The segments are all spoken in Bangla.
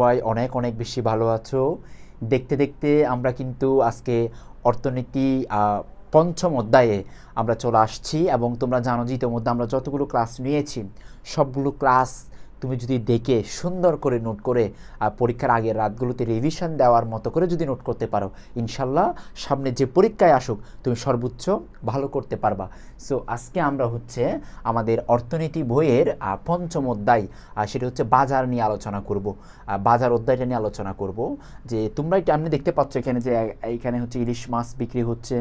সবাই অনেক অনেক বেশি ভালো আছো। দেখতে দেখতে আমরা কিন্তু আজকে অর্থনীতি পঞ্চম অধ্যায়ে আমরা চলে আসছি এবং তোমরা জানো যে ইতিমধ্যে আমরা যতগুলো ক্লাস নিয়েছি, সবগুলো ক্লাস তুমি যদি দেখে সুন্দর করে নোট করে আহ, পরীক্ষার আগের রাতগুলোতে রিভিশন দেওয়ার মতো করে যদি নোট করতে পারো ইনশাল্লাহ সামনে যে পরীক্ষায় আসুক তুমি সর্বোচ্চ ভালো করতে পারবা। সো আজকে আমরা হচ্ছে আমাদের অর্থনীতি বইয়ের পঞ্চম অধ্যায় সেটা হচ্ছে বাজার নিয়ে আলোচনা করব। বাজার অধ্যায়টা নিয়ে আলোচনা করব। যে তোমরা এটা আপনি দেখতে পাচ্ছ এখানে যে আহ, এইখানে হচ্ছে ইলিশ মাছ বিক্রি হচ্ছে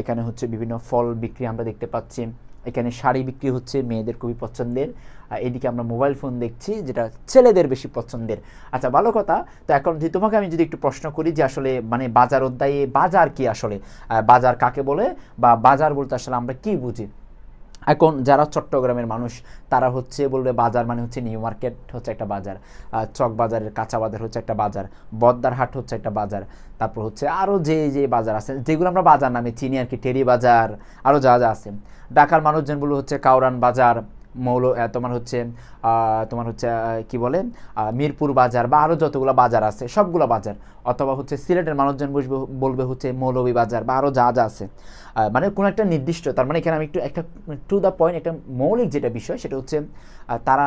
এখানে হচ্ছে বিভিন্ন ফল বিক্রি আমরা দেখতে পাচ্ছি। এখানে শাড়ি বিক্রি হচ্ছে মেয়েদের খুবই পছন্দের। আর এদিকে আমরা মোবাইল ফোন দেখছি, যেটা ছেলেদের বেশি পছন্দের। আচ্ছা ভালো কথা, তো এখন যদি তোমাকে আমি যদি একটু প্রশ্ন করি যে আসলে মানে বাজার অধ্যায়ে বাজার কি আসলে? বাজার কাকে বলে বা বাজার বলতে আসলে আমরা কি বুঝি? এখন যারা চট্টগ্রামের মানুষ, তারা হচ্ছে বলবে বাজার মানে হচ্ছে নিউ মার্কেট হচ্ছে একটা বাজার চক বাজারের কাঁচা বাজার হচ্ছে একটা বাজার, বদ্দার হাট হচ্ছে একটা বাজার, তারপর হচ্ছে আরও যে যে বাজার আছে, যেগুলো আমরা বাজার নামে চিনি আর কি, টেরি বাজার আরও যা যা আছে। ঢাকার মানুষজন বলে হচ্ছে কাউরান বাজার মৌল তোমার হচ্ছে তোমার হচ্ছে কি বলে মিরপুর বাজার বা আরও যতগুলো বাজার আছে, সবগুলো বাজার, অথবা হচ্ছে সিলেটের মানুষজন বসবে, বলবে হচ্ছে মৌলবী বাজার বা আরও যা যা আছে। মানে কোনো একটা নির্দিষ্ট, তার মানে এখানে আমি একটু, একটা টু দ্য পয়েন্ট একটা মৌলিক যেটা বিষয়, সেটা হচ্ছে তারা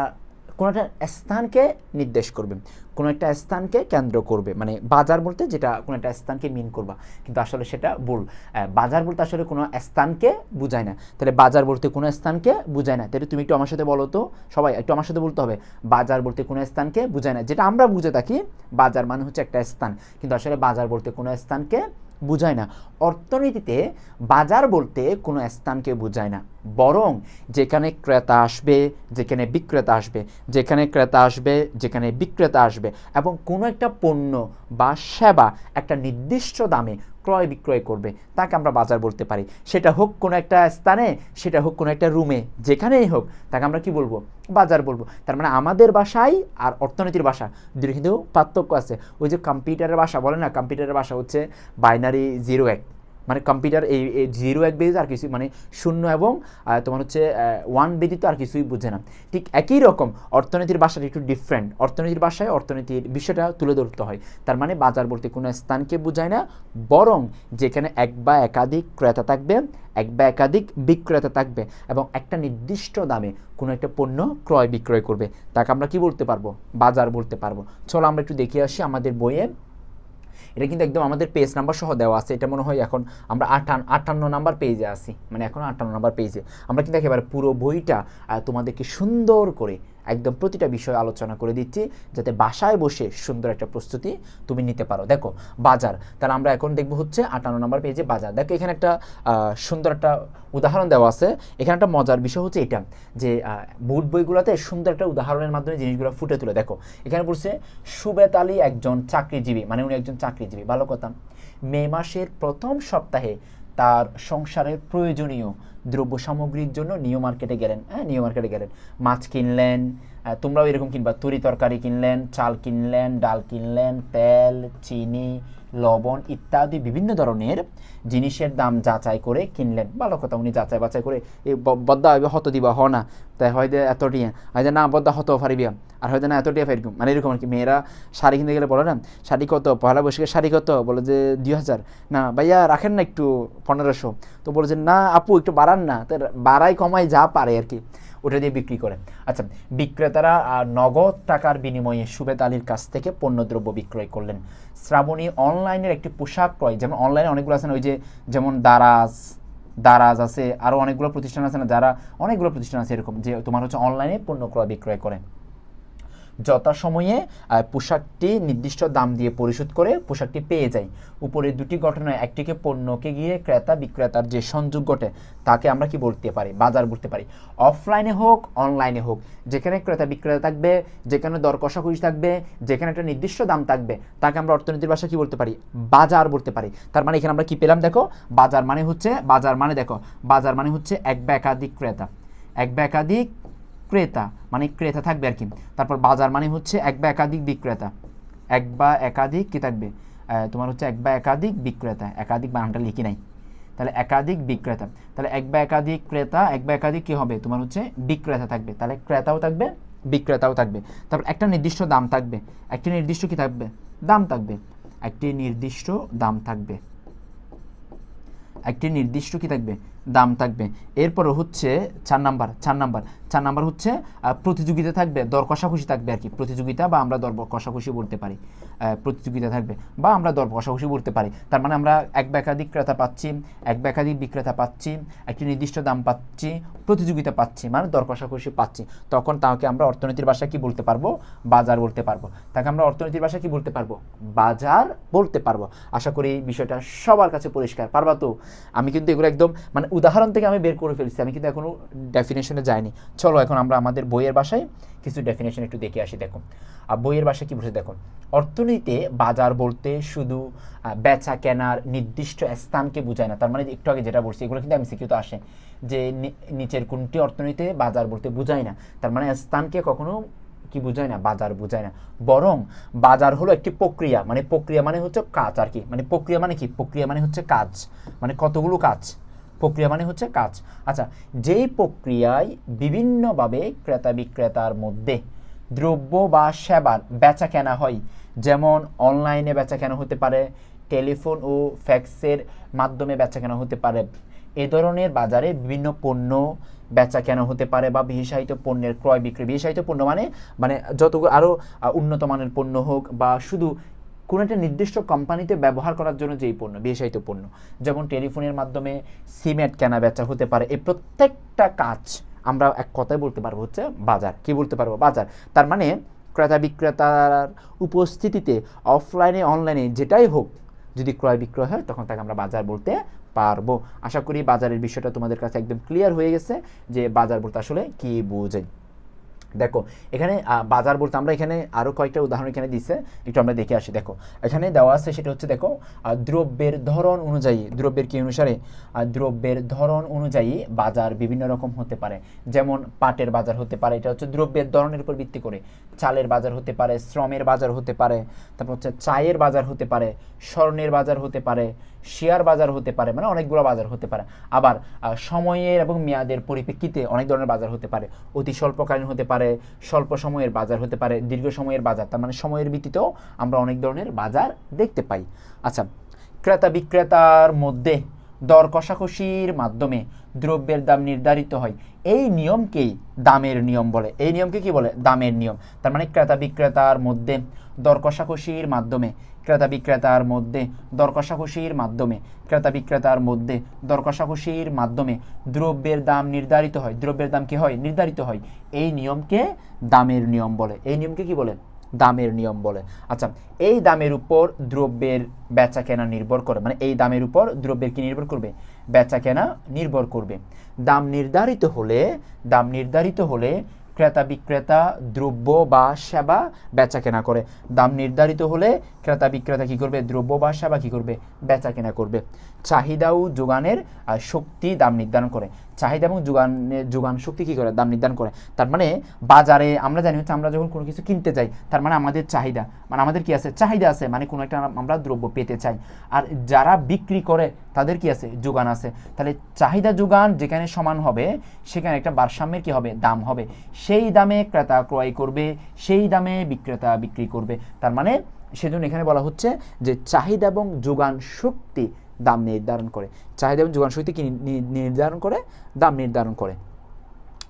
কোনো একটা স্থানকে নির্দেশ করবে। কোনো একটা স্থানকে কেন্দ্র করবে। মানে বাজার বলতে যেটা কোনো একটা স্থানকে মিন করবা। কিন্তু আসলে সেটা ভুল। বাজার বলতে আসলে কোনো স্থানকে বোঝায় না। তাহলে বাজার বলতে কোনো স্থানকে বোঝায় না। তাহলে তুমি একটু আমার সাথে বলো তো? সবাই একটু আমার সাথে বলতে হবে। বাজার বলতে কোনো স্থানকে বোঝায় না। যেটা আমরা বুঝে থাকি, বাজার মানে হচ্ছে একটা স্থান। কিন্তু আসলে বাজার বলতে কোনো স্থানকে বুঝায় না। অর্থনীতিতে বাজার বলতে কোনো স্থানকে বুঝায় না। বরং যেখানে ক্রেতা আসবে, যেখানে বিক্রেতা আসবে, যেখানে ক্রেতা আসবে, যেখানে বিক্রেতা আসবে এবং কোনো একটা পণ্য বা সেবা একটা নির্দিষ্ট দামে ক্রয় বিক্রয় করবে, তাকে আমরা বাজার বলতে পারি। সেটা হোক কোনো একটা স্থানে, সেটা হোক কোনো একটা রুমে যেখানেই হোক, তাকে আমরা কি বলব? বাজার বলব। তার মানে আমাদের বাসায় আর অর্থনীতির বাসা। দুটো কিন্তু পার্থক্য আছে। ওই যে কম্পিউটারের বাসা, বলে না? কম্পিউটারের বাসা হচ্ছে বাইনারি জিরো এক। মানে কম্পিউটার এই জিরো এক বেজ আর কিছু মানে শূন্য এবং তোমার হচ্ছে ওয়ান ব্যতীত আর কিছুই বুঝে না। ঠিক একই রকম অর্থনীতির ভাষাটা একটু ডিফারেন্ট অর্থনীতির ভাষায় অর্থনীতির বিষয়টা তুলে ধরতে হয়। তার মানে বাজার বলতে কোনো স্থানকে বোঝায় না, বরং যেখানে এক বা একাধিক ক্রেতা থাকবে, এক বা একাধিক বিক্রেতা থাকবে এবং একটা নির্দিষ্ট দামে কোনো একটা পণ্য ক্রয় বিক্রয় করবে। তাকে আমরা কি বলতে পারব? বাজার বলতে পারব। চলো আমরা একটু দেখে আসি আমাদের বইয়ে এটা কিন্তু একদম আমাদের পেজ নাম্বার সহ দেওয়া আছে। এটা মনে হয় এখন আমরা আটান আটান্ন নাম্বার পেজে আছি। মানে এখন আটান্ন নাম্বার পেজে আমরা কিন্তু একেবারে পুরো বইটা তোমাদেরকে সুন্দর করে একদম প্রতিটা বিষয় আলোচনা করে দিচ্ছি, যাতে বাসায় বসে সুন্দর একটা প্রস্তুতি তুমি নিতে পারো। দেখো, বাজার। তাহলে আমরা এখন দেখব হচ্ছে আটান্ন নম্বর পেজে বাজার। দেখো, এখানে একটা সুন্দর একটা উদাহরণ দেওয়া আছে। এখানে একটা মজার বিষয় হচ্ছে এটা, যে বুট বইগুলোতে সুন্দর একটা উদাহরণের মাধ্যমে জিনিসগুলো ফুটে তুলে। দেখো, এখানে বলছে সুবেত আলী একজন চাকরিজীবী মানে উনি একজন চাকরিজীবী, ভালো কথা। মে মাসের প্রথম সপ্তাহে তার সংসারের প্রয়োজনীয় দ্রব্য সামগ্রীর জন্য নিউ মার্কেটে গেলেন। হ্যাঁ নিউ মার্কেটে গেলেন। মাছ কিনলেন তোমরাও এরকম কিনবা। তরি তরকারি কিনলেন, চাল কিনলেন, ডাল কিনলেন, তেল, চিনি লবণ ইত্যাদি বিভিন্ন ধরনের জিনিসের দাম যাচাই করে কিনলেন। ভালো কথা, উনি যাচাই বাছাই করে বদ্দা হইবে হত দিবা, হ না। তাই হয়তো এত টিয়া। হয়তো না বদ্দা হত ফারিবিয়া। আর হয়তো না, এত টিয়া ফারিব মানে এরকম আর কি, মেয়েরা শাড়ি কিনতে গেলে বলে না, শাড়ি কত? পয়লা বৈশাখের শাড়ি কত? বলে যে, দুই হাজার। না, ভাইয়া, রাখেন না একটু, পনেরোশো। তো বলে যে, না আপু, একটু বাড়ান না। তো বাড়াই কমাই যা পারে আর কি। ওটা দিয়ে বিক্রি করে। আচ্ছা বিক্রেতারা নগদ টাকার বিনিময়ে সুবেদ আলীর কাছ থেকে পণ্যদ্রব্য বিক্রয় করলেন। শ্রাবণী অনলাইনের একটি পোশাক ক্রয়, যেমন অনলাইনে অনেকগুলো আছে না, ওই যে যেমন দারাজ দারাজ আছে আরও অনেকগুলো প্রতিষ্ঠান আছে না, যারা অনেকগুলো প্রতিষ্ঠান আছে এরকম, যে তোমার হচ্ছে অনলাইনে পণ্য ক্রয় বিক্রয় করে। যথাসময়ে পোশাকটি নির্দিষ্ট দাম দিয়ে পরিশোধ করে পোশাকটি পেয়ে যায়। উপরে দুটি ঘটনায় একটিকে পণ্যকে গিয়ে ক্রেতা বিক্রেতার যে সংযোগ ঘটে, তাকে আমরা কি বলতে পারি? বাজার বলতে পারি। অফলাইনে হোক, অনলাইনে হোক, যেখানে ক্রেতা বিক্রেতা থাকবে, যেখানে দর কষাকষি থাকবে, যেখানে একটা নির্দিষ্ট দাম থাকবে, তাকে আমরা অর্থনীতির ভাষা কি বলতে পারি? বাজার বলতে পারি। তার মানে এখানে আমরা কি পেলাম? দেখো, বাজার মানে হচ্ছে, বাজার মানে দেখো, বাজার মানে হচ্ছে এক বা একাধিক ক্রেতা। এক বা একাধিক ক্রেতা মানে ক্রেতা থাকবে আর কি। তারপর বাজার মানে হচ্ছে এক বা একাধিক বিক্রেতা। এক বা একাধিক কি থাকবে? তোমার হচ্ছে এক বা একাধিক বিক্রেতা। একাধিক বানানটা লিখি নাই। তাহলে একাধিক বিক্রেতা। তাহলে এক বা একাধিক ক্রেতা, এক বা একাধিক কী হবে? তোমার হচ্ছে বিক্রেতা থাকবে। তাহলে ক্রেতাও থাকবে, বিক্রেতাও থাকবে। তারপর একটা নির্দিষ্ট দাম থাকবে। একটি নির্দিষ্ট কি থাকবে? দাম থাকবে। একটি নির্দিষ্ট দাম থাকবে। একটি নির্দিষ্ট কি থাকবে? দাম থাকবে। এরপরে হচ্ছে চার নাম্বার চার নাম্বার। চার নাম্বার হচ্ছে প্রতিযোগিতা থাকবে, দর কষাকষি থাকবে আর কি। প্রতিযোগিতা বা আমরা দর কষাকষি বলতে পারি। প্রতিযোগিতা থাকবে বা আমরা দর কষাকষি বলতে পারি। তার মানে আমরা এক বা একাধিক ক্রেতা পাচ্ছি, এক বা একাধিক বিক্রেতা পাচ্ছি, একটি নির্দিষ্ট দাম পাচ্ছি, প্রতিযোগিতা পাচ্ছি মানে দর কষাকষি পাচ্ছি। তখন তাকে আমরা অর্থনীতির ভাষায় কি বলতে পারব? বাজার বলতে পারব। তাকে আমরা অর্থনীতির ভাষায় কি বলতে পারব? বাজার বলতে পারব। আশা করি বিষয়টা সবার কাছে পরিষ্কার। পারবা তো? আমি কিন্তু এগুলো একদম মানে উদাহরণ থেকে আমি বের করে ফেলছি। আমি কিন্তু এখনও ডেফিনেশনে যাইনি। চলো, এখন আমরা আমাদের বইয়ের ভাষায় কিছু ডেফিনেশন একটু দেখে আসি দেখো বইয়ের ভাষায় কি বলছে দেখো অর্থনীতিতে বাজার বলতে শুধু বেচা কেনার নির্দিষ্ট স্থানকে বোঝায় না। তার মানে একটু আগে যেটা বলছি, এগুলো কিন্তু আমি শিক্ষিত আসে। যে নিচের কোনটি অর্থনীতিতে বাজার বলতে বোঝায় না। তার মানে স্থানকে কখনো কি বোঝায় না? বাজার বোঝায় না। বরং বাজার হলো একটি প্রক্রিয়া। মানে প্রক্রিয়া মানে হচ্ছে কাজ আর কি। মানে প্রক্রিয়া মানে কি? প্রক্রিয়া মানে হচ্ছে কাজ। মানে কতগুলো কাজ? প্রক্রিয়া মানে হচ্ছে কাজ। আচ্ছা যেই প্রক্রিয়ায় বিভিন্নভাবে ক্রেতা বিক্রেতার মধ্যে দ্রব্য বা সেবার বেচা কেনা হয়, যেমন অনলাইনে বেচা কেনা হতে পারে, টেলিফোন ও ফ্যাক্সের মাধ্যমে বেচা কেনা হতে পারে, এ ধরনের বাজারে বিভিন্ন পণ্য বেচা কেনা হতে পারে বা বিশেষায়িত পণ্যের ক্রয় বিক্রি বিশেষায়িত পণ্য মানে মানে যতগুলো আরও উন্নত মানের পণ্য হোক বা শুধু কোনো একটা নির্দিষ্ট কোম্পানিতে ব্যবহার করার জন্য যেই পণ্য, বিশেষায়িত পণ্য, যেমন টেলিফোনের মাধ্যমে সিমেন্ট কেনা বেচা হতে পারে, এই প্রত্যেকটা কাজ আমরা এক কথায় বলতে পারব হচ্ছে বাজার। কি বলতে পারব? বাজার। তার মানে ক্রেতা বিক্রেতার উপস্থিতিতে অফলাইনে অনলাইনে যেটাই হোক, যদি ক্রয় বিক্রয় হয়, তখন তাকে আমরা বাজার বলতে পারব। আশা করি বাজারের বিষয়টা তোমাদের কাছে একদম ক্লিয়ার হয়ে গেছে যে বাজার বলতে আসলে কী বোঝায়। দেখো, এখানে বাজার বলতে আমরা এখানে আরও কয়েকটা উদাহরণ এখানে দিচ্ছে একটু আমরা দেখে আসি। দেখো, এখানে দেওয়া আছে সেটা হচ্ছে, দেখো দ্রব্যের ধরন অনুযায়ী, দ্রব্যের কি অনুসারে? দ্রব্যের ধরন অনুযায়ী বাজার বিভিন্ন রকম হতে পারে। যেমন পাটের বাজার হতে পারে, এটা হচ্ছে দ্রব্যের ধরনের উপর ভিত্তি করে। চালের বাজার হতে পারে, শ্রমের বাজার হতে পারে, তারপর হচ্ছে চায়ের বাজার হতে পারে, স্বর্ণের বাজার হতে পারে, শেয়ার বাজার হতে পারে মানে অনেকগুলো বাজার হতে পারে। আবার সময়ের এবং মেয়াদের পরিপ্রেক্ষিতে অনেক ধরনের বাজার হতে পারে। অতি স্বল্পকালীন হতে পারে স্বল্প সময়ের বাজার হতে পারে, দীর্ঘ সময়ের বাজার, তার মানে সময়ের ভিত্তিতেও আমরা অনেক ধরনের বাজার দেখতে পাই। আচ্ছা ক্রেতা বিক্রেতার মধ্যে দর কষাকষির মাধ্যমে দ্রব্যের দাম নির্ধারিত হয়। এই নিয়মকেই দামের নিয়ম বলে। এই নিয়মকে কি বলে? দামের নিয়ম। তার মানে ক্রেতা বিক্রেতার মধ্যে দর কষাকষির মাধ্যমে ক্রেতা বিক্রেতার মধ্যে দর কষাকষির মাধ্যমে ক্রেতা বিক্রেতার মধ্যে দর কষাকষির মাধ্যমে দ্রব্যের দাম নির্ধারিত হয়। দ্রব্যের দাম কি হয়? নির্ধারিত হয়। এই নিয়মকে দামের নিয়ম বলে। এই নিয়মকে কি বলে? দামের নিয়ম বলে। আচ্ছা এই দামের উপর দ্রব্যের বেচা কেনা নির্ভর করে। মানে এই দামের উপর দ্রব্যের কি নির্ভর করবে? বেচা কেনা নির্ভর করবে। দাম নির্ধারিত হলে, দাম নির্ধারিত হলে ক্রেতা বিক্রেতা, দ্রব্য বা সেবা বেচা কেনা করে। দাম নির্ধারিত হলে ক্রেতা বিক্রেতা কি করবে? দ্রব্য বা সেবা কি করবে? বেচা কেনা করবে। চাহিদা ও যোগানের শক্তি দাম নির্ধারণ করে। চাহিদা এবং যোগানের যোগান শক্তি কি করে? দাম নির্ধারণ করে। তার মানে বাজারে আমরা জানি হচ্ছে আমরা যখন কোনো কিছু কিনতে যাই, তার মানে আমাদের চাহিদা মানে আমাদের কি আছে? চাহিদা আছে মানে কোনো একটা আমরা দ্রব্য পেতে চাই। আর যারা বিক্রি করে, তাদের কি আছে? যোগান আছে। তাহলে চাহিদা যোগান যেখানে সমান হবে, সেখানে একটা ভারসাম্যের কি হবে? দাম হবে। সেই দামে ক্রেতা ক্রয় করবে, সেই দামে বিক্রেতা বিক্রি করবে। তার মানে সেজন্য এখানে বলা হচ্ছে যে চাহিদা এবং যোগান শক্তি দাম নির্ধারণ করে। চাহিদা এবং যোগান শক্তি কি নির্ধারণ করে? দাম নির্ধারণ করে।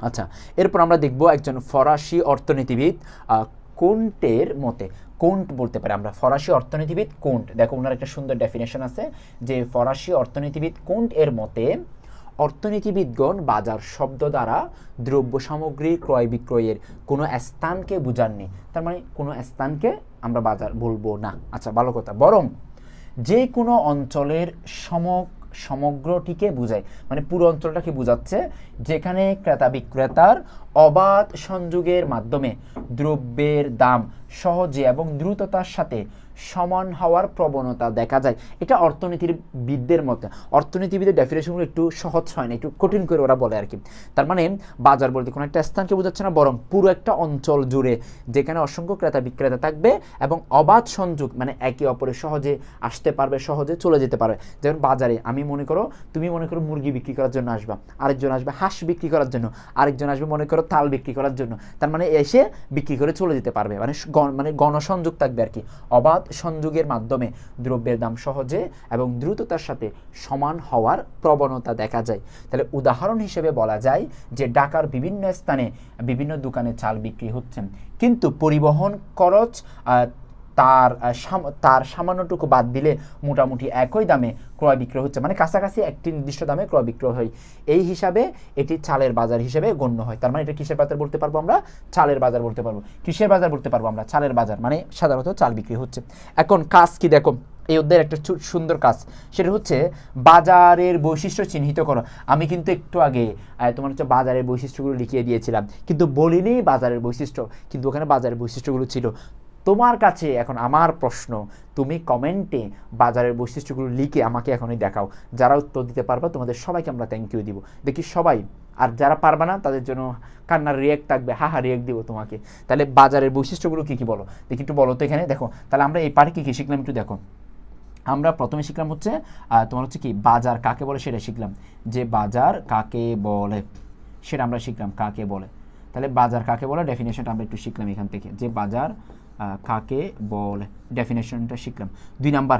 আচ্ছা এরপর আমরা দেখব একজন ফরাসি অর্থনীতিবিদ কোন্টের মতে। কোন্ট বলতে পারি আমরা, ফরাসি অর্থনীতিবিদ কোন্ট। দেখো, ওনার একটা সুন্দর ডেফিনেশন আছে যে ফরাসি অর্থনীতিবিদ কোন্ট এর মতে, অর্থনীতিবিদগণ বাজার শব্দ দ্বারা দ্রব্য সামগ্রী ক্রয় বিক্রয়ের কোনো স্থানকে বুঝাননি। তার মানে কোনো স্থানকে আমরা বাজার বলব না। আচ্ছা ভালো কথা। বরং যে কোনো অঞ্চলের সম সমগ্রটিকে বোঝায়। মানে পুরো অঞ্চলটাকে বোঝাচ্ছে যেখানে ক্রেতা বিক্রেতার অবাধ সংযোগের মাধ্যমে দ্রব্যের দাম সহজে এবং দ্রুততার সাথে সমান হওয়ার প্রবণতা দেখা যায়। এটা অর্থনীতির বিদদের মতে। অর্থনীতিবিদের ডেফিনেশনগুলো একটু সহজ হয় না, একটু কঠিন করে ওরা বলে আর কি। তার মানে বাজার বলতে কোনো একটা স্থানকে বোঝাচ্ছে না, বরং পুরো একটা অঞ্চল জুড়ে যেখানে অসংখ্য ক্রেতা বিক্রেতা থাকবে এবং অবাধ সংযোগ মানে একে অপরের সহজে আসতে পারবে, সহজে চলে যেতে পারবে। যেমন বাজারে আমি মনে করো, তুমি মনে করো মুরগি বিক্রি করার জন্য আসবা, আরেকজন আসবে হাঁস বিক্রি করার জন্য, আরেকজন আসবে মনে করো তাল বিক্রি করার জন্য। তার মানে এসে বিক্রি করে চলে যেতে পারবে মানে মানে গণসংযোগ থাকবে আর কি। অবাধ সংযোগের মাধ্যমে দ্রব্যের দাম সহজে এবং দ্রুততার সাথে সমান হওয়ার প্রবণতা দেখা যায়। তাহলে উদাহরণ হিসেবে বলা যায় যে ঢাকার বিভিন্ন স্থানে বিভিন্ন দোকানে চাল বিক্রি হচ্ছে। কিন্তু পরিবহন খরচ তার তার সামান্যটুকু বাদ দিলে মোটামুটি একই দামে ক্রয় বিক্রয় হচ্ছে। মানে কাছাকাছি একটি নির্দিষ্ট দামে ক্রয় বিক্রয় হয়। এই হিসাবে এটি চালের বাজার হিসেবে গণ্য হয়। তার মানে এটা কিসের বাজার বলতে পারব আমরা? চালের বাজার বলতে পারব। কিসের বাজার বলতে পারব আমরা? চালের বাজার। মানে সাধারণত চাল বিক্রি হচ্ছে। এখন কাজ কি দেখো? এই অধ্যায়ের একটা সুন্দর কাজ। সেটা হচ্ছে বাজারের বৈশিষ্ট্য চিহ্নিত করো। আমি কিন্তু একটু আগে তোমার হচ্ছে বাজারের বৈশিষ্ট্যগুলো লিখিয়ে দিয়েছিলাম। কিন্তু বলিনি বাজারের বৈশিষ্ট্য। কিন্তু ওখানে বাজারের বৈশিষ্ট্যগুলো ছিল। তোমার কাছে এখন আমার প্রশ্ন, তুমি কমেন্টে বাজারের বৈশিষ্ট্যগুলো লিখে আমাকে এখনই দেখাও। যারা উত্তর দিতে পারবা, তোমাদের সবাইকে আমরা থ্যাংক ইউ দিব। দেখি সবাই, আর যারা পারবা না, তাদের জন্য কান্নার রিয়েক্ট থাকবে, হা হা রিয়েক্ট দিব তোমাকে। তাহলে বাজারের বৈশিষ্ট্যগুলো কী কী বলো? দেখি একটু বলো তো এখানে, দেখো, তাহলে আমরা এই পারে কী কী শিখলাম একটু দেখো। আমরা প্রথমে শিখলাম হচ্ছে তোমার হচ্ছে কি, বাজার কাকে বলে সেটা শিখলাম। যে বাজার কাকে বলে, সেটা আমরা শিখলাম কাকে বলে। তাহলে বাজার কাকে বলে ডেফিনেশনটা আমরা একটু শিখলাম এখান থেকে। যে বাজার কাকে বলে? ডেফিনেশনটা শিখলাম। দুই নাম্বার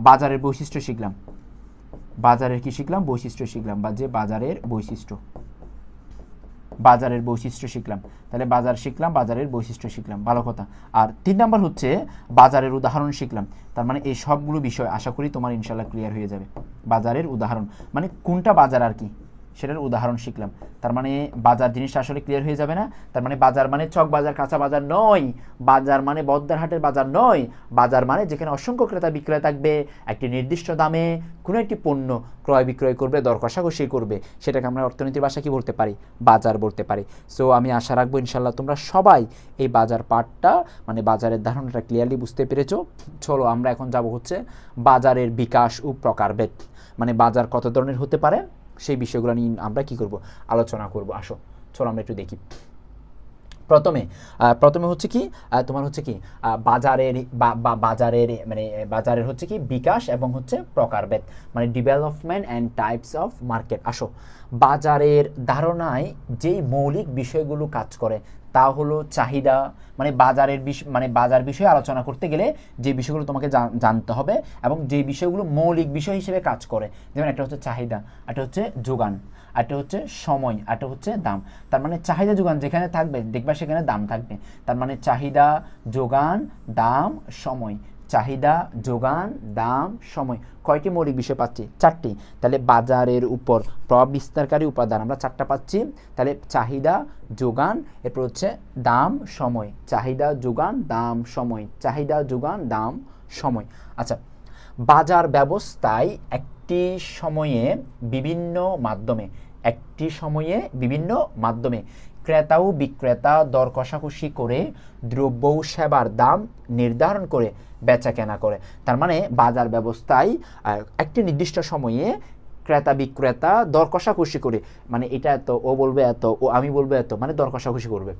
বাজারের বৈশিষ্ট্য শিখলাম। বাজারের কি শিখলাম? বৈশিষ্ট্য শিখলাম বা যে বাজারের বৈশিষ্ট্য। বাজারের বৈশিষ্ট্য শিখলাম। তাহলে বাজার শিখলাম, বাজারের বৈশিষ্ট্য শিখলাম। ভালো কথা। আর তিন নাম্বার হচ্ছে বাজারের উদাহরণ শিখলাম। তার মানে এই সবগুলো বিষয় আশা করি তোমার ইনশাল্লাহ ক্লিয়ার হয়ে যাবে। বাজারের উদাহরণ। মানে কোনটা বাজার আর কি? সেটার উদাহরণ শিখলাম। তার মানে বাজার জিনিসটা আসলে ক্লিয়ার হয়ে যাবে না? তার মানে বাজার মানে চক, বাজার কাঁচা বাজার নয়। বাজার মানে বদ্দারহাটের বাজার নয়। বাজার মানে যেখানে অসংখ্য ক্রেতা বিক্রয় থাকবে, একটি নির্দিষ্ট দামে কোনো একটি পণ্য ক্রয় বিক্রয় করবে, দর কষাকষি করবে। সেটাকে আমরা অর্থনীতির ভাষা কি বলতে পারি? বাজার বলতে পারি। সো আমি আশা রাখব ইনশাল্লাহ তোমরা সবাই এই বাজার পার্টটা মানে বাজারের ধারণাটা ক্লিয়ারলি বুঝতে পেরেছ। চলো আমরা এখন যাব হচ্ছে বাজারের বিকাশ ও প্রকারভেদ মানে বাজার কত ধরনের হতে পারে? সেই বিষয়গুলো নিয়ে আমরা কি করব? আলোচনা করব। আসো, চলো আমরা একটু দেখি। প্রথমে প্রথমে হচ্ছে কি তোমার হচ্ছে কি বাজারের, বা বাজারের মানে বাজারের হচ্ছে কি, বিকাশ এবং হচ্ছে প্রকারভেদ মানে development and types of market আসো, বাজারের ধারণায় যেই মৌলিক বিষয়গুলো কাজ করে তা হলো চাহিদা মানে বাজারের বিষয় মানে বাজার বিষয়ে আলোচনা করতে গেলে যে বিষয়গুলো তোমাকে জানতে হবে এবং যে বিষয়গুলো মৌলিক বিষয় হিসেবে কাজ করে। যেমন একটা হচ্ছে চাহিদা, একটা হচ্ছে যোগান, একটা হচ্ছে সময়, একটা হচ্ছে দাম। তার মানে চাহিদা, যোগান যেখানে থাকবে, দেখবা সেখানে দাম থাকবে। তার মানে চাহিদা, যোগান, দাম, সময়। চাহিদা, যোগান, দাম, সময়। কয়টি মৌলিক বিষয় পাচ্ছি? চারটি। তাহলে বাজারের উপর প্রভাব বিস্তারকারী উপাদান আমরা চারটা পাচ্ছি। তাহলে চাহিদা, যোগান, এরপর হচ্ছে দাম, সময়। চাহিদা, যোগান, দাম, সময়। চাহিদা, যোগান, দাম, সময়। আচ্ছা বাজার ব্যবস্থায় একটি সময়ে বিভিন্ন মাধ্যমে, একটি সময়ে বিভিন্ন মাধ্যমে ক্রেতা ও বিক্রেতা দর কষাকষি করে দ্রব্য ও সেবার দাম নির্ধারণ করে বেচা কেনা করে। তার মানে বাজার ব্যবস্থায় একটি নির্দিষ্ট সময়ে ক্রেতা বিক্রেতা দর কষাকষি করে। মানে এটা এত, ও বলবে এত, ও আমি বলব এত মানে দর কষাকষি করবে।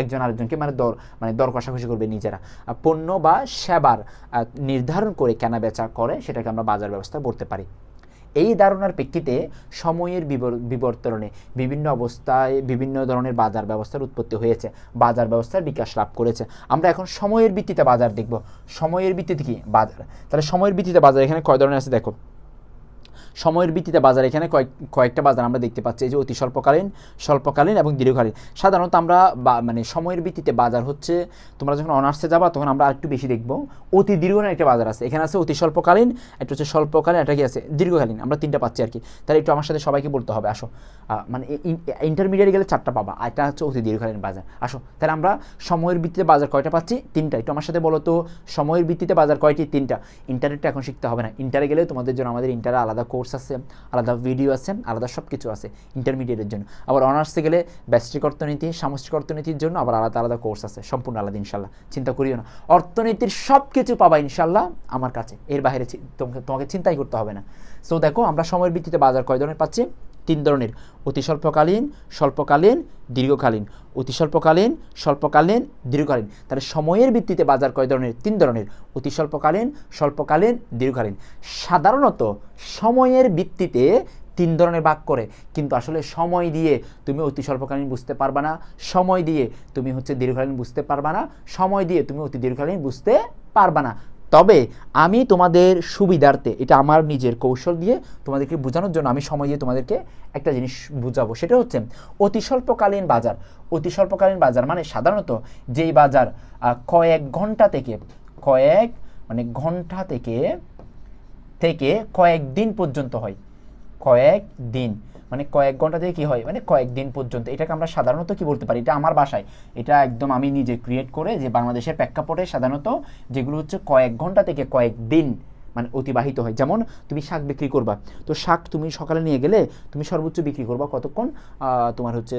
একজন আরেকজনকে মানে দর মানে দর কষাকষি করবে নিজেরা। পণ্য বা সেবার নির্ধারণ করে কেনা বেচা করে সেটাকে আমরা বাজার ব্যবস্থা বলতে পারি। এই ধারণার প্রেক্ষিতে সময়ের বিবর্তনে বিভিন্ন অবস্থায় বিভিন্ন ধরনের বাজার ব্যবস্থার উৎপত্তি হয়েছে। বাজার ব্যবস্থার বিকাশ লাভ করেছে। আমরা এখন সময়ের ভিত্তিতে বাজার দেখব। সময়ের ভিত্তিতে কি? বাজার। তাহলে সময়ের ভিত্তিতে বাজার এখানে কয় ধরনের আছে দেখো? সময়ের ভিত্তিতে বাজার এখানে কয়েক, কয়েকটা বাজার আমরা দেখতে পাচ্ছি। যে অতি স্বল্পকালীন স্বল্পকালীন এবং দীর্ঘকালীন। সাধারণত আমরা মানে সময়ের ভিত্তিতে বাজার হচ্ছে, তোমরা যখন অনার্সে যাবা, তখন আমরা আরেকটু বেশি দেখব। অতি দীর্ঘকালীন একটা বাজার আছে। এখানে আছে অতি স্বল্পকালীন, একটা হচ্ছে স্বল্পকালীন, একটা কি আছে, দীর্ঘকালীন। আমরা তিনটা পাচ্ছি আর কি। তাহলে একটু আমার সাথে সবাইকে বলতে হবে, আসো। মানে ইন্টারমিডিয়েট গেলে চারটা পাবা, আর এটা হচ্ছে অতি দীর্ঘকালীন বাজার। আসো, তাহলে আমরা সময়ের ভিত্তিতে বাজার কয়টা পাচ্ছি? তিনটা একটু আমার সাথে বলো তো, সময়ের ভিত্তিতে বাজার কয়টি? তিনটা। ইন্টারনেটটা এখন শিখতে হবে না। ইন্টারে গেলে তোমাদের জন্য আমাদের ইন্টারে আলাদা কোর্স আছে, আলাদা ভিডিও আছে, আলাদা সব কিছু আছে ইন্টারমিডিয়েটের জন্য। আবার অনার্সে গেলে ব্যষ্টিক অর্থনীতি সামষ্টিক অর্থনীতির জন্য আবার আলাদা আলাদা কোর্স আছে, সম্পূর্ণ আলাদা ইনশাল্লাহ চিন্তা করিও না। অর্থনীতির সব কিছু পাবা ইনশাল্লাহ আমার কাছে। এর বাইরে তোমাকে চিন্তাই করতে হবে না। সো দেখো, আমরা সময়ের ভিত্তিতে বাজার কয় ধরনের পাচ্ছি? তিন ধরনের, অতি স্বল্পকালীন স্বল্পকালীন, দীর্ঘকালীন। অতি স্বল্পকালীন স্বল্পকালীন, দীর্ঘকালীন। তাহলে সময়ের ভিত্তিতে বাজার কয় ধরনের? তিন ধরনের। অতি স্বল্পকালীন স্বল্পকালীন, দীর্ঘকালীন। সাধারণত সময়ের ভিত্তিতে তিন ধরনের ভাগ করে। কিন্তু আসলে সময় দিয়ে তুমি অতি স্বল্পকালীন বুঝতে পারবা না। সময় দিয়ে তুমি হচ্ছে দীর্ঘকালীন বুঝতে পারবা না। সময় দিয়ে তুমি অতি দীর্ঘকালীন বুঝতে পারবা না। তবে আমি তোমাদের সুবিধার্থে, এটা আমার নিজের কৌশল দিয়ে তোমাদেরকে বোঝানোর জন্য আমি সময় দিয়ে তোমাদেরকে একটা জিনিস বুঝাবো। সেটা হচ্ছে অতি স্বল্পকালীন বাজার। অতি স্বল্পকালীন বাজার মানে সাধারণত যেই বাজার কয়েক ঘণ্টা থেকে, কয়েক মানে ঘণ্টা থেকে থেকে কয়েক দিন পর্যন্ত হয়। কয়েক দিন। মানে কয়েক ঘণ্টা থেকে কি হয়? মানে কয়েক দিন পর্যন্ত। এটাকে আমরা সাধারণত কি বলতে পারি? এটা আমার বাসায়। এটা একদম আমি নিজে ক্রিয়েট করে যে বাংলাদেশের প্রেক্ষাপটে সাধারণত যেগুলো হচ্ছে কয়েক ঘণ্টা থেকে কয়েক দিন মানে অতিবাহিত হয়। যেমন তুমি শাক বিক্রি করবা। তো শাক তুমি সকালে নিয়ে গেলে তুমি সর্বোচ্চ বিক্রি করবা কতক্ষণ? তোমার হচ্ছে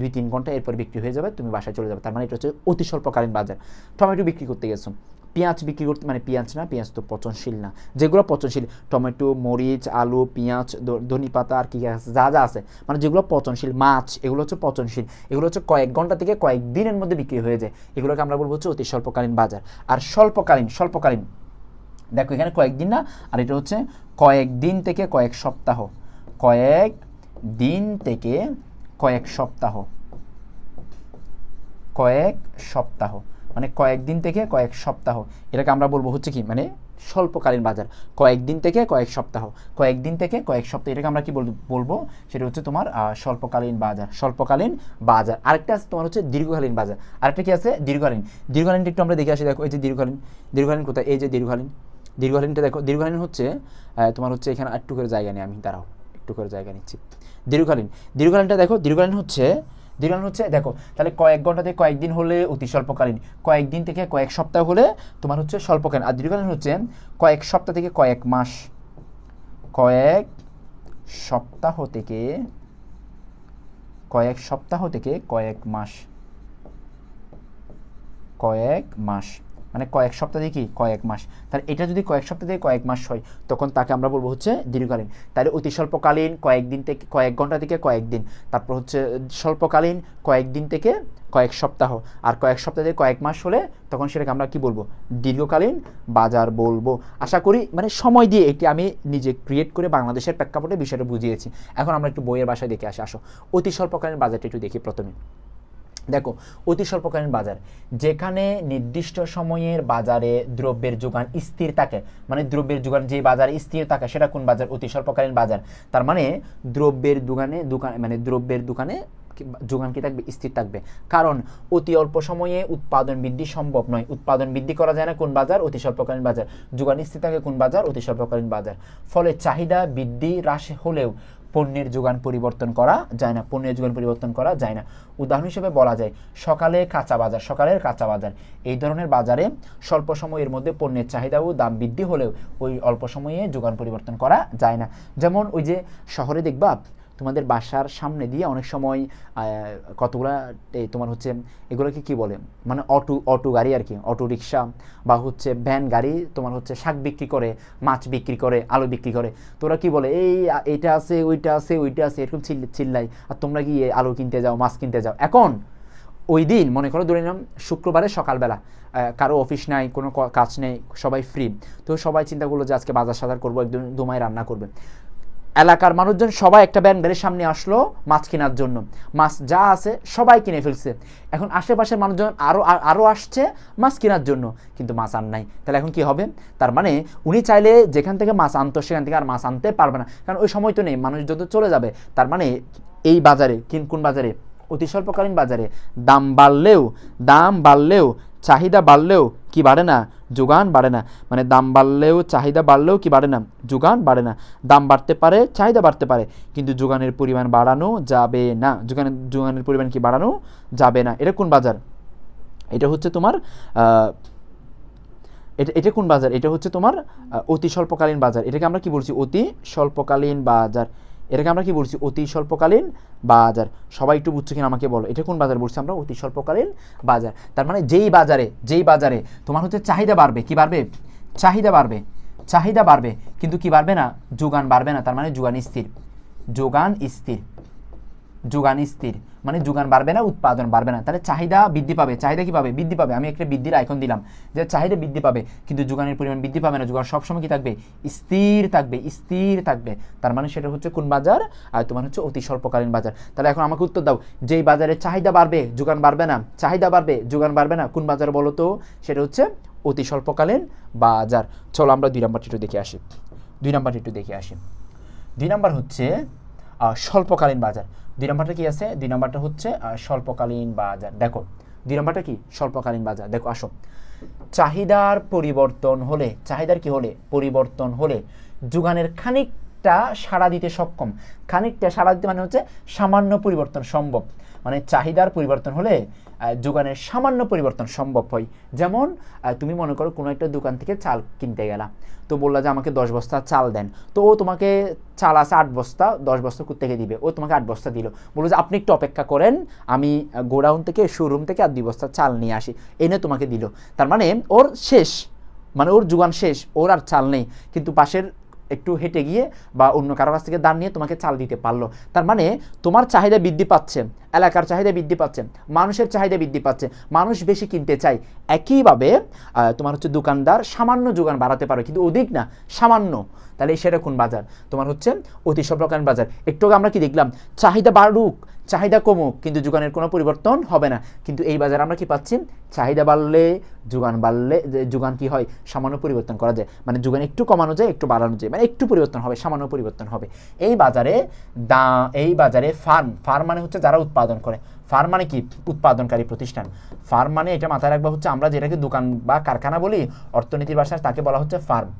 দুই তিন ঘণ্টা এরপর বিক্রি হয়ে যাবে, তুমি বাসায় চলে যাবে। তার মানে এটা হচ্ছে অতি স্বল্পকালীন বাজার। টমেটো বিক্রি করতে গেছো। পেঁয়াজ বিক্রি করতে মানে পেঁয়াজ না, পেঁয়াজ তো পচনশীল না। যেগুলো পচনশীল, টমেটো, মরিচ, আলু, পেঁয়াজ ধনি পাতা আর কি আছে, যা যা আছে মানে যেগুলো পচনশীল, মাছ, এগুলো হচ্ছে পচনশীল, এগুলো হচ্ছে কয়েক ঘণ্টা থেকে কয়েক দিনের মধ্যে বিক্রি হয়ে যায়। এগুলোকে আমরা বলব হচ্ছে অতি স্বল্পকালীন বাজার। আর স্বল্পকালীন স্বল্পকালীন, দেখো এখানে কয়েকদিন না, আর এটা হচ্ছে কয়েক দিন থেকে কয়েক সপ্তাহ। কয়েক দিন থেকে কয়েক সপ্তাহ। কয়েক সপ্তাহ। মানে কয়েকদিন থেকে কয়েক সপ্তাহ। এটাকে আমরা বলব হচ্ছে কি? মানে স্বল্পকালীন বাজার। কয়েকদিন থেকে কয়েক সপ্তাহ। কয়েকদিন থেকে কয়েক সপ্তাহ। এটাকে আমরা কি বল- বলব? সেটা হচ্ছে তোমার স্বল্পকালীন বাজার। স্বল্পকালীন বাজার। আরেকটা আছে তোমার হচ্ছে দীর্ঘকালীন বাজার। আরেকটা কি আছে? দীর্ঘকালীন। দীর্ঘকালীনটা একটু আমরা দেখে আসি। দেখো, এই যে দীর্ঘকালীন দীর্ঘকালীন কোথায়? এই যে দীর্ঘকালীন। দীর্ঘকালীনটা দেখো, দীর্ঘকালীন হচ্ছে তোমার হচ্ছে এখানে একটু করে জায়গা নিয়ে আমি দাঁড়াও, একটু করে জায়গা নিচ্ছি। দীর্ঘকালীন। দীর্ঘকালীনটা দেখো, দীর্ঘকালীন হচ্ছে দীর্ঘকালীন হচ্ছে, দেখো, তাহলে কয়েক ঘণ্টা থেকে কয়েকদিন হলে অতি স্বল্পকালীন। কয়েকদিন থেকে কয়েক সপ্তাহ হলে তোমার হচ্ছে স্বল্পকালীন। আর দীর্ঘকালীন হচ্ছে কয়েক সপ্তাহ থেকে কয়েক মাস। কয়েক সপ্তাহ থেকে কয়েক সপ্তাহ থেকে কয়েক মাস। কয়েক মাস। মানে কয়েক সপ্তাহ থেকে কি? কয়েক মাস। তাহলে এটা যদি কয়েক সপ্তাহ থেকে কয়েক মাস হয়, তখন তাকে আমরা বলব হচ্ছে দীর্ঘকালীন। তাহলে অতি স্বল্পকালীন কয়েকদিন থেকে, কয়েক ঘণ্টা থেকে কয়েকদিন তারপর হচ্ছে স্বল্পকালীন কয়েকদিন থেকে কয়েক সপ্তাহ। আর কয়েক সপ্তাহ থেকে কয়েক মাস হলে তখন সেটাকে আমরা কি বলব? দীর্ঘকালীন বাজার বলব। আশা করি মানে সময় দিয়ে এটি আমি নিজে ক্রিয়েট করে বাংলাদেশের প্রেক্ষাপটে বিষয়টা বুঝিয়েছি। এখন আমরা একটু বইয়ের বাসায় দেখে আসি, আসো। অতি স্বল্পকালীন বাজারটা একটু দেখি প্রথমে। দেখো, অতি স্বল্পকালীন বাজার। যেখানে নির্দিষ্ট সময়ের বাজারে দ্রব্যের যোগান স্থির থাকে মানে দ্রব্যের যোগান যে বাজারে স্থির থাকে, সেটা কোন বাজার? অতি স্বল্পকালীন বাজার। তার মানে দ্রব্যের দোকানে দোকান মানে দ্রব্যের দোকানে যোগান কি থাকবে? স্থির থাকবে। কারণ অতি অল্প সময়ে উৎপাদন বৃদ্ধি সম্ভব নয়। উৎপাদন বৃদ্ধি করা যায় না কোন বাজার? অতি স্বল্পকালীন বাজার। যোগান স্থির থাকে কোন বাজার? অতি স্বল্পকালীন বাজার। ফলে চাহিদা বৃদ্ধি হ্রাস হলেও পণ্যের যোগান পরিবর্তন করা যায় না, পণ্যের যোগান পরিবর্তন করা যায় না। উদাহরণ হিসেবে বলা যায়, সকালে কাঁচা বাজার, সকালের কাঁচা বাজার। এই ধরনের বাজারে স্বল্প সময়ের মধ্যে পণ্যের চাহিদা ও দাম বৃদ্ধি হলেও ওই অল্প সময়ে যোগান পরিবর্তন করা যায় না। যেমন ওই যে শহরে দেখবা তোমাদের বাসার সামনে দিয়ে অনেক সময় কতগুলা তোমার হচ্ছে, এগুলোকে কি বলে? মানে অটো অটো গাড়ি আর কি, অটো রিক্সা বা হচ্ছে ভ্যান গাড়ি তোমার হচ্ছে শাক বিক্রি করে, মাছ বিক্রি করে, আলু বিক্রি করে। তোরা কি বলে? এই, এটা আছে, ওইটা আছে ওইটা আছে, এরকম চিল্ল চিল্লাই আর তোমরা কি আলু কিনতে যাও, মাছ কিনতে যাও? এখন ওই দিন, মনে করো ধরে নিলাম, শুক্রবারে সকালবেলা কারও অফিস নাই, কোনো কাজ নেই, সবাই ফ্রি তো সবাই চিন্তা করল যে আজকে বাজার সাজার করব একদম দুমায় রান্না করবে। এলাকার মানুষজন সবাই একটা ব্যান গাড়ির সামনে আসলো মাছ কেনার জন্য। মাছ যা আছে সবাই কিনে ফেলছে। এখন আশেপাশের মানুষজন আরও আরও আসছে মাছ কেনার জন্য। কিন্তু মাছ আর নাই। তাহলে এখন কি হবে? তার মানে উনি চাইলে যেখান থেকে মাছ আনতো সেখান থেকে আর মাছ আনতে পারবে না। কারণ ওই সময় তো নেই। মানুষ যত চলে যাবে, তার মানে এই বাজারে, কিন কোন বাজারে? অতি স্বল্পকালীন বাজারে। দাম বাড়লেও দাম বাড়লেও চাহিদা বাড়লেও কি বাড়ে না? যোগান বাড়ে না। মানে দাম বাড়লেও চাহিদা বাড়লেও কি বাড়ে না? যোগান বাড়ে না। দাম বাড়তে পারে, চাহিদা বাড়তে পারে। কিন্তু যোগানের পরিমাণ বাড়ানো যাবে না। যোগানের যোগানের পরিমাণ কি বাড়ানো যাবে না? এটা কোন বাজার? এটা হচ্ছে তোমার এটা এটা কোন বাজার? এটা হচ্ছে তোমার অতি স্বল্পকালীন বাজার। এটাকে আমরা কি বলছি? অতি স্বল্পকালীন বাজার। এটাকে আমরা কি বলছি? অতি স্বল্পকালীন বাজার। সবাই একটু বুঝছ কিনা আমাকে বলো। এটা কোন বাজার বলছি আমরা? অতি স্বল্পকালীন বাজার। তার মানে যেই বাজারে যেই বাজারে তোমার হচ্ছে চাহিদা বাড়বে। কি বাড়বে? চাহিদা বাড়বে। চাহিদা বাড়বে। কিন্তু কি বাড়বে না? যোগান বাড়বে না। তার মানে যোগান স্থির। যোগান স্থির। যোগান স্থির। মানে যোগান বাড়বে না, উৎপাদন বাড়বে না। তাহলে চাহিদা বৃদ্ধি পাবে। চাহিদা কি পাবে? বৃদ্ধি পাবে। আমি একটা বৃদ্ধির আইকন দিলাম যে চাহিদা বৃদ্ধি পাবে, কিন্তু যোগানের পরিমাণ বৃদ্ধি পাবে না। যোগান সবসময় কি থাকবে? স্থির থাকবে স্থির থাকবে। তার মানে সেটা হচ্ছে কোন বাজার? আর তোমার হচ্ছে অতি স্বল্পকালীন বাজার। তাহলে এখন আমাকে উত্তর দাও, যেই বাজারে চাহিদা বাড়বে, যোগান বাড়বে না? চাহিদা বাড়বে, যোগান বাড়বে না? কোন বাজার বলো তো? সেটা হচ্ছে অতি স্বল্পকালীন বাজার। চলো আমরা দুই নাম্বারটি একটু দেখে আসি। দুই নাম্বারটি একটু দেখে আসি। দুই নাম্বার হচ্ছে স্বল্পকালীন বাজার। দুই নম্বরটা কি আছে? দুই নম্বরটা হচ্ছে স্বল্পকালীন বাজার। দেখো, দুই নম্বরটা কি? স্বল্পকালীন বাজার। দেখো, আসো। চাহিদার পরিবর্তন হলে, চাহিদার কি হলে? পরিবর্তন হলে যোগানের খানিকটা সাড়া দিতে সক্ষম। খানিকটা সাড়া দিতে মানে হচ্ছে সামান্য পরিবর্তন সম্ভব। মানে চাহিদার পরিবর্তন হলে যোগানের সামান্য পরিবর্তন সম্ভব হয়। যেমন তুমি মনে করো কোনো একটা দোকান থেকে চাল কিনতে গেলা। তো বললা যে আমাকে দশ বস্তা চাল দেন। তো ও তোমাকে চাল আছে আট বস্তা, দশ বস্তা থেকে দিবে? ও তোমাকে আট বস্তা দিল। বলল যে, আপনি একটু অপেক্ষা করেন, আমি গোডাউন থেকে শোরুম থেকে আর দুই বস্তা চাল নিয়ে আসি। এনে তোমাকে দিল। তার মানে ওর শেষ মানে ওর যোগান শেষ, ওর আর চাল নেই। কিন্তু পাশের একটু হেঁটে গিয়ে বা অন্য কারও কাছ থেকে দান নিয়ে তোমাকে চাল দিতে পারল। তার মানে তোমার চাহিদা বৃদ্ধি পাচ্ছে। এলাকার চাহিদা বৃদ্ধি পাচ্ছে, মানুষের চাহিদা বৃদ্ধি পাচ্ছে, মানুষ বেশি কিনতে চায়। একইভাবে তোমার হচ্ছে দোকানদার সামান্য যোগান বাড়াতে পারে কিন্তু অধিক না, সামান্য। তাহলে সেটা কোন বাজার? তোমার হচ্ছে অতি স্বল্পকালীন বাজার। একটু আমরা কি দেখলাম? চাহিদা বাড়ুক, চাহিদা কমুক, কিন্তু যোগানের কোনো পরিবর্তন হবে না। কিন্তু এই বাজারে আমরা কি পাচ্ছি? চাহিদা বাড়লে যোগান বাড়লে যোগান কি হয়? সামান্য পরিবর্তন করা যায়। মানে যোগান একটু কমানো যায়, একটু বাড়ানো যায়। মানে একটু পরিবর্তন হবে, সামান্য পরিবর্তন হবে। এই বাজারে দা, এই বাজারে ফার্ম ফার্ম মানে হচ্ছে যারা উৎপাদন করে। ফার্ম মানে কি? উৎপাদনকারী প্রতিষ্ঠান। ফার্ম মানে এটা মাথায় রাখবা হচ্ছে আমরা যেটাকে দোকান বা কারখানা বলি, অর্থনীতির ভাষায় তাকে বলা হচ্ছে ফার্ম।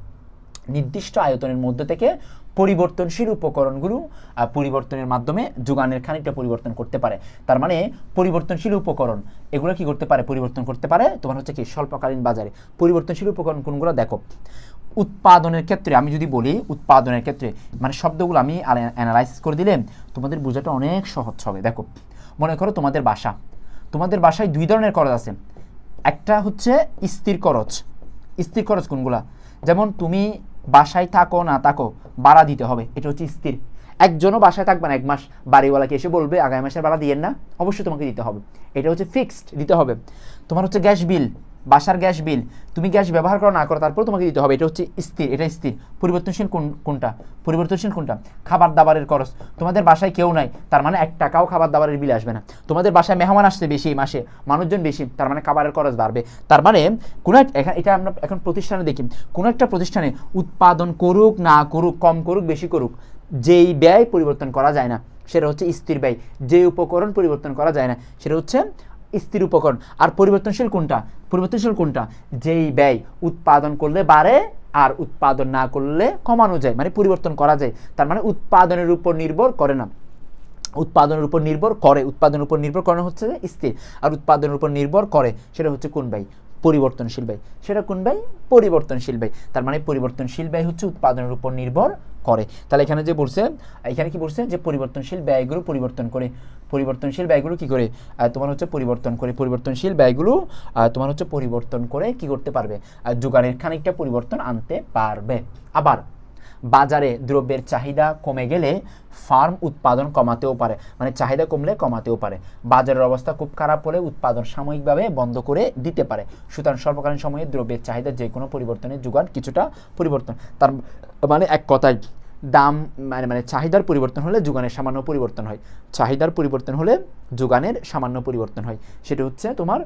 নির্দিষ্ট আয়তনের মধ্যে থেকে পরিবর্তনশীল উপকরণগুলো পরিবর্তনের মাধ্যমে যোগানের খানিকটা পরিবর্তন করতে পারে। তার মানে পরিবর্তনশীল উপকরণ, এগুলো কি করতে পারে? পরিবর্তন করতে পারে? তোমার হচ্ছে কি? স্বল্পকালীন বাজারে। পরিবর্তনশীল উপকরণ কোনগুলো? দেখো উৎপাদনের ক্ষেত্রে, আমি যদি বলি উৎপাদনের ক্ষেত্রে মানে শব্দগুলো আমি অ্যানালাইসিস করে দিলে তোমাদের বোঝাটা অনেক সহজ হবে। দেখো, মনে করো তোমাদের বাসা। তোমাদের বাসায় দুই ধরনের খরচ আছে। একটা হচ্ছে স্থির খরচ। স্থির খরচ কোনগুলা? যেমন তুমি বাসায় থাকো না থাকো, ভাড়া দিতে হবে। এটা হচ্ছে স্থির। একজনও বাসায় থাকবে না এক মাস। বাড়িওয়ালাকে এসে বলবে, আগামী মাসের ভাড়া দিয়েন না। অবশ্যই তোমাকে দিতে হবে। এটা হচ্ছে ফিক্সড দিতে হবে। তোমার হচ্ছে গ্যাস বিল। বাসার গ্যাস বিল, তুমি গ্যাস ব্যবহার করো, না করো, তারপর তোমাকে দিতে হবে। এটা হচ্ছে স্থির, এটা স্থির। পরিবর্তনশীল কোন, কোনটা? পরিবর্তনশীল কোনটা? খাবার দাবারের খরচ। তোমাদের বাসায় কেউ নাই, তার মানে এক টাকাও খাবার দাবারের বিল আসবে না। তোমাদের বাসায় মেহমান আসছে বেশি এই মাসে, মানুষজন বেশি, তার মানে খাবারের খরচ বাড়বে। তার মানে কোনো এখানে এটা আমরা এখন প্রতিষ্ঠানে দেখি। কোনো একটা প্রতিষ্ঠানে উৎপাদন করুক, না করুক, কম করুক, বেশি করুক, যেই ব্যয় পরিবর্তন করা যায় না, সেটা হচ্ছে স্থির ব্যয়। যে উপকরণ পরিবর্তন করা যায় না, সেটা হচ্ছে স্থির উপকরণ। আর পরিবর্তনশীল কোনটা? পরিবর্তনশীল কোনটা? যেই ব্যয় উৎপাদন করলে বাড়ে, আর উৎপাদন না করলে কমানো যায় মানে পরিবর্তন করা যায়। তার মানে উৎপাদনের উপর নির্ভর করে না। উৎপাদনের উপর নির্ভর করে। উৎপাদনের উপর নির্ভর করে হচ্ছে যে স্থির। আর উৎপাদনের উপর নির্ভর করে সেটা হচ্ছে কোন ব্যয়? পরিবর্তনশীল ব্যয়। সেটা কোন ব্যয়? পরিবর্তনশীল ব্যয়। তার মানে পরিবর্তনশীল ব্যয় হচ্ছে উৎপাদনের উপর নির্ভর করে। তাহলে এখানে যে বলছে, এখানে কি বলছে? যে পরিবর্তনশীল ব্যয়গুলো পরিবর্তন করে। পরিবর্তনশীল ব্যয়গুলো কি করে? তোমার হচ্ছে পরিবর্তন করে, পরিবর্তনশীল ব্যয়গুলো তোমার হচ্ছে পরিবর্তন করে কি করতে পারবে? যোগানের খানিকটা পরিবর্তন আনতে পারবে। আবার, বাজারে দ্রব্যের চাহিদা কমে গেলে ফার্ম উৎপাদন কমাতেও পারে। মানে চাহিদা কমলে কমাতেও পারে। বাজারের অবস্থা খুব খারাপ হলে উৎপাদন সাময়িকভাবে বন্ধ করে দিতে পারে। সুতরাং স্বল্পকালীন সময়ে দ্রব্যের চাহিদা যে কোনো পরিবর্তনের যোগান কিছুটা পরিবর্তন। তার মানে এক কথায় দাম মানে মানে চাহিদার পরিবর্তন হলে যোগানের সামান্য পরিবর্তন হয়। চাহিদার পরিবর্তন হলে যোগানের সামান্য পরিবর্তন হয়। সেটা হচ্ছে তোমার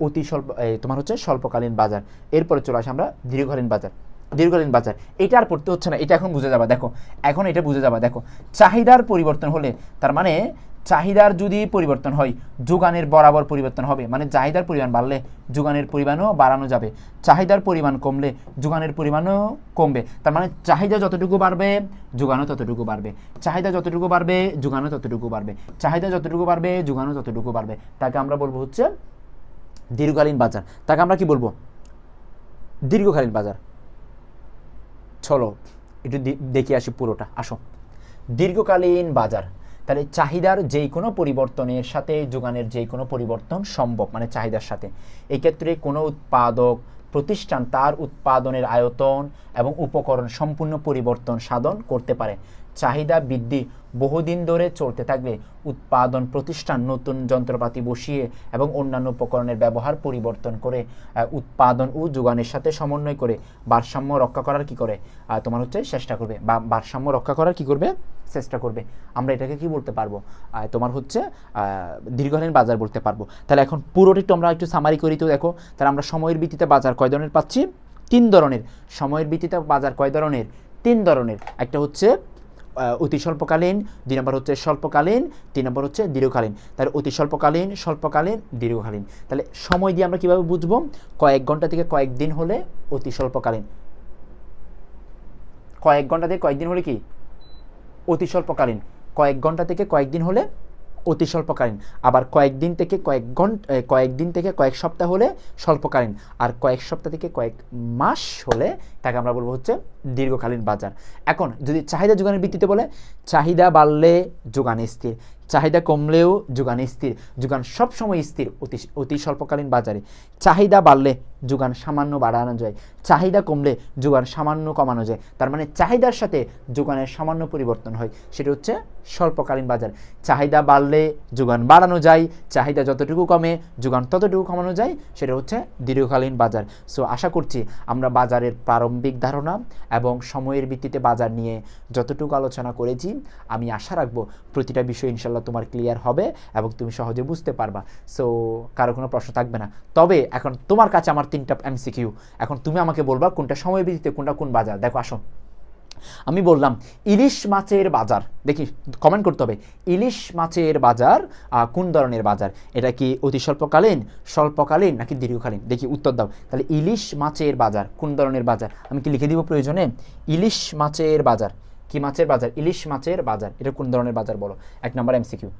অতি স্বল্প তোমার হচ্ছে স্বল্পকালীন বাজার। এরপরে চলে আসে আমরা দীর্ঘকালীন বাজার। দীর্ঘকালীন বাজার। এটা আর পড়তে হচ্ছে না। এটা এখন বুঝে যাবা। দেখো, এখন এটা বুঝে যাবা। দেখো, চাহিদার পরিবর্তন হলে তার মানে চাহিদার যদি পরিবর্তন হয়, যোগানের বরাবর পরিবর্তন হবে। মানে চাহিদার পরিমাণ বাড়লে যোগানের পরিমাণও বাড়ানো যাবে। চাহিদার পরিমাণ কমলে যোগানের পরিমাণও কমবে। তার মানে চাহিদা যতটুকু বাড়বে, যোগানও ততটুকু বাড়বে। চাহিদা যতটুকু বাড়বে, যোগানও ততটুকু বাড়বে। চাহিদা যতটুকু বাড়বে, যোগানও ততটুকু বাড়বে। তাকে আমরা বলব হচ্ছে দীর্ঘকালীন বাজার। তাকে আমরা কি বলব? দীর্ঘকালীন বাজার। চলো, একটু দেখে আসি পুরোটা। আসো। দীর্ঘকালীন বাজার। তাহলে চাহিদার যেই কোনো পরিবর্তনের সাথে যোগানের যেই কোনো পরিবর্তন সম্ভব মানে চাহিদার সাথে। এক্ষেত্রে কোনো উৎপাদক প্রতিষ্ঠান তার উৎপাদনের আয়তন এবং উপকরণ সম্পূর্ণ পরিবর্তন সাধন করতে পারে। চাহিদা বৃদ্ধি বহুদিন ধরে চলতে থাকলে উৎপাদন প্রতিষ্ঠান নতুন যন্ত্রপাতি বসিয়ে এবং অন্যান্য উপকরণের ব্যবহার পরিবর্তন করে উৎপাদন ও যোগানের সাথে সমন্বয় করে, ভারসাম্য রক্ষা করার কি করে? তোমার হচ্ছে চেষ্টা করবে, বা ভারসাম্য রক্ষা করার কি করবে? চেষ্টা করবে। আমরা এটাকে কি বলতে পারব? তোমার হচ্ছে দীর্ঘকালীন বাজার বলতে পারব। তাহলে এখন পুরোটা একটু আমরা একটু সামারি করি তো দেখো। তাহলে আমরা সময়ের ভিত্তিতে বাজার কয় ধরনের পাচ্ছি? তিন ধরনের। সময়ের ভিত্তিতে বাজার কয় ধরনের? তিন ধরনের। একটা হচ্ছে অতি স্বল্পকালীন, দুই নম্বর হচ্ছে স্বল্পকালীন, তিন নম্বর হচ্ছে দীর্ঘকালীন। তাহলে অতি স্বল্পকালীন স্বল্পকালীন, দীর্ঘকালীন। তাহলে সময় দিয়ে আমরা কীভাবে বুঝব? কয়েক ঘণ্টা থেকে কয়েকদিন হলে অতি স্বল্পকালীন। কয়েক ঘণ্টা থেকে কয়েকদিন হলে কি? অতি স্বল্পকালীন। কয়েক ঘণ্টা থেকে কয়েকদিন হলে অতি স্বল্পকালীন। আবার কয়েকদিন থেকে কয়েক ঘণ্টা কয়েকদিন থেকে কয়েক সপ্তাহ হলে স্বল্পকালীন। আর কয়েক সপ্তাহ থেকে কয়েক মাস হলে তাকে আমরা বলব হচ্ছে দীর্ঘকালীন বাজার। এখন যদি চাহিদা যোগানের ভিত্তিতে বলে, চাহিদা বাড়লে যোগান স্থির, চাহিদা কমলেও যোগান স্থির, যোগান সবসময় স্থির অতি অতি স্বল্পকালীন বাজারে। চাহিদা বাড়লে যোগান সামান্য বাড়ানো যায়, চাহিদা কমলে যোগান সামান্য কমানো যায়। তার মানে চাহিদার সাথে যোগানের সামান্য পরিবর্তন হয়, সেটা হচ্ছে স্বল্পকালীন বাজার। চাহিদা বাড়লে যোগান বাড়ানো যায়, চাহিদা যতটুকু কমে, যোগান ততটুকু কমানো যায়, সেটা হচ্ছে দীর্ঘকালীন বাজার। সো আশা করছি আমরা বাজারের প্রারম্ভিক ধারণা এবং সময়ের ভিত্তিতে বাজার নিয়ে যতটুকু আলোচনা করেছি, আমি আশা রাখব প্রতিটা বিষয় ইনশাল্লাহ তোমার ক্লিয়ার হবে এবং তুমি সহজে বুঝতে পারবা। সো কারও কোনো প্রশ্ন থাকবে না। তবে এখন তোমার কাছে আমার তিনটা এমসিকিউ এখন তুমি আমাকে বলবা কোনটা সময় ভিত্তিতে, কোনটা কোন বাজার। দেখো, আসো। আমি বললাম, ইলিশ মাছের বাজার, দেখি কমেন্ট করতে হবে, ইলিশ মাছের বাজার কোন ধরনের বাজার? এটা কি অতি স্বল্পকালীন স্বল্পকালীন নাকি দীর্ঘকালীন? দেখি উত্তর দাও। তাহলে ইলিশ মাছের বাজার, কোন ধরনের বাজার? আমি কি লিখে দিব প্রয়োজনে? ইলিশ মাছের বাজার, কি মাছের বাজার? ইলিশ মাছের বাজার, এটা কোন ধরনের বাজার বলো? এক নম্বর এমসিকিউ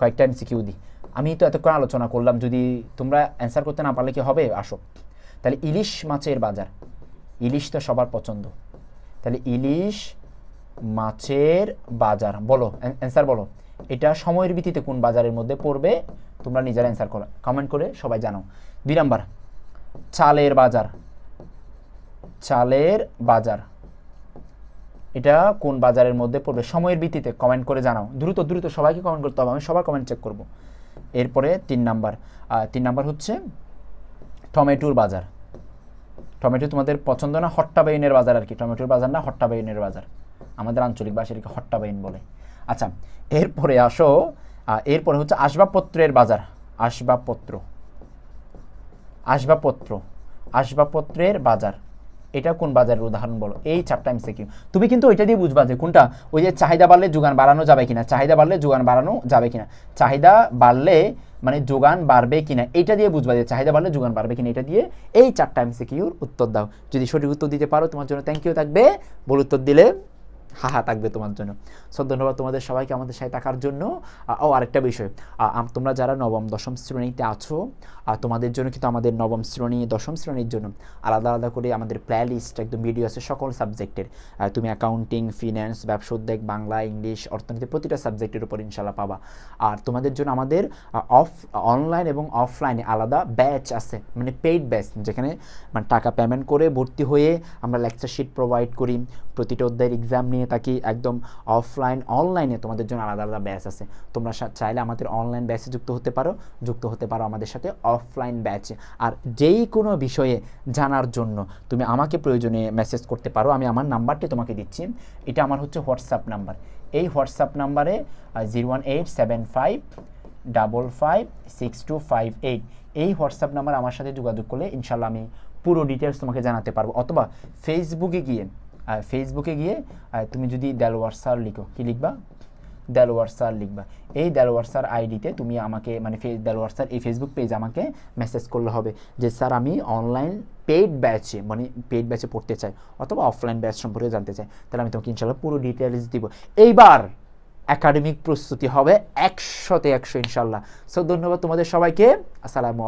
কয়েকটা এমসিকিউ দিই আমি তো এতক্ষণ আলোচনা করলাম, যদি তোমরা অ্যান্সার করতে না পারলে কি হবে? আসো। তাহলে ইলিশ মাছের বাজার, ইলিশ তো সবার পছন্দ। তাহলে ইলিশ মাছের বাজার, বলো অ্যান্সার বলো। এটা সময়ের ভিত্তিতে কোন বাজারের মধ্যে পড়বে, তোমরা নিজেরা অ্যান্সার করো কমেন্ট করে সবাই জানো দুই নাম্বার, চালের বাজার। চালের বাজার। এটা কোন বাজারের মধ্যে পড়বে, সময়ের ভিত্তিতে কমেন্ট করে জানাও। দ্রুত দ্রুত সবাইকে কমেন্ট করতে হবে, আমি সবার কমেন্ট চেক করব। এরপরে তিন নাম্বার তিন নাম্বার হচ্ছে টমেটোর বাজার। টমেটো তোমাদের পছন্দ না হট্টাবাইনের বাজার আর কি। টমেটোর বাজার না হট্টাবাইনের বাজার। আমাদের আঞ্চলিক ভাষায় এটাকে হট্টাবাইন বলে। আচ্ছা এরপরে আসো এরপরে হচ্ছে আসবাবপত্রের বাজার। আসবাবপত্র। আসবাবপত্র। আসবাবপত্রের বাজার। এটা কোন বাজারের উদাহরণ বলো? এই চারটা এমসিকিউ তুমি কিন্তু ওইটা দিয়ে বুঝবা যে কোনটা? ওই যে চাহিদা বাড়লে যোগান বাড়ানো যাবে কিনা? চাহিদা বাড়লে যোগান বাড়ানো যাবে কিনা? চাহিদা বাড়লে মানে যোগান বাড়বে কিনা এটা দিয়ে বুঝবা যে চাহিদা বাড়লে যোগান বাড়বে কিনা এটা দিয়ে এই চারটা এমসিকিউর উত্তর দাও। যদি সঠিক উত্তর দিতে পারো তোমার জন্য থ্যাংক ইউ থাকবে। ভুল উত্তর দিলে হাহা থাকবে তোমার জন্য। সো ধন্যবাদ তোমাদের সবাইকে আমাদের সাথে থাকার জন্য। ও, আরেকটা বিষয়। তোমরা যারা নবম, দশম শ্রেণীতে আছো তোমাদের জন্য কিন্তু আমাদের নবম শ্রেণি, দশম শ্রেণির জন্য আলাদা আলাদা করে আমাদের প্লে লিস্ট একদম ভিডিও আছে সকল সাবজেক্টের তুমি অ্যাকাউন্টিং ফিন্যান্স ব্যবসা, উদ্যোগ, বাংলা, ইংলিশ, অর্থনীতি, প্রতিটা সাবজেক্টের উপর ইনশাল্লাহ পাবা। আর তোমাদের জন্য আমাদের অফ অনলাইন এবং অফলাইনে আলাদা ব্যাচ আছে মানে পেইড ব্যাচ যেখানে মানে টাকা পেমেন্ট করে ভর্তি হয়ে আমরা লেকচার শিট প্রোভাইড করি। প্রতিটা অধ্যায়ের এক্সাম নিয়ে থাকি, একদম অফলাইন অনলাইনে তোমাদের জন্য আলাদা আলাদা ব্যাচ আছে। তোমরা চাইলে আমাদের অনলাইন ব্যাচে যুক্ত হতে পারো, যুক্ত হতে পারো আমাদের সাথে অফলাইন ব্যাচে আর যেই কোনো বিষয়ে জানার জন্য তুমি আমাকে প্রয়োজনে মেসেজ করতে পারো, আমি আমার নাম্বারটি তোমাকে দিচ্ছি। এটা আমার হচ্ছে হোয়াটসঅ্যাপ নাম্বার। এই হোয়াটসঅ্যাপ নাম্বারে zero one eight seven five double five six two five eight এই হোয়াটসঅ্যাপ নাম্বার আমার সাথে যোগাযোগ করলে ইনশাল্লাহ আমি পুরো ডিটেলস তোমাকে জানাতে পারব। অথবা ফেসবুকে গিয়ে ফেসবুকে গিয়ে তুমি যদি দেলোয়ার স্যার লিখো, কি লিখবা? দেলোয়ার স্যার লিখবা। এই দেলোয়ার স্যার আইডিতে তুমি আমাকে মানে দেলোয়ার স্যার এই ফেসবুক পেজ আমাকে মেসেজ করলে হবে যে স্যার আমি অনলাইন পেইড ব্যাচে মানে পেইড ব্যাচে পড়তে চাই, অথবা অফলাইন ব্যাচ সম্পর্কে জানতে চাই। তাহলে আমি তোমাকে ইনশাল্লাহ পুরো ডিটেলস দিব। এইবার একাডেমিক প্রস্তুতি হবে একশোতে একশো ইনশাল্লাহ সো ধন্যবাদ তোমাদের সবাইকে। আসসালামু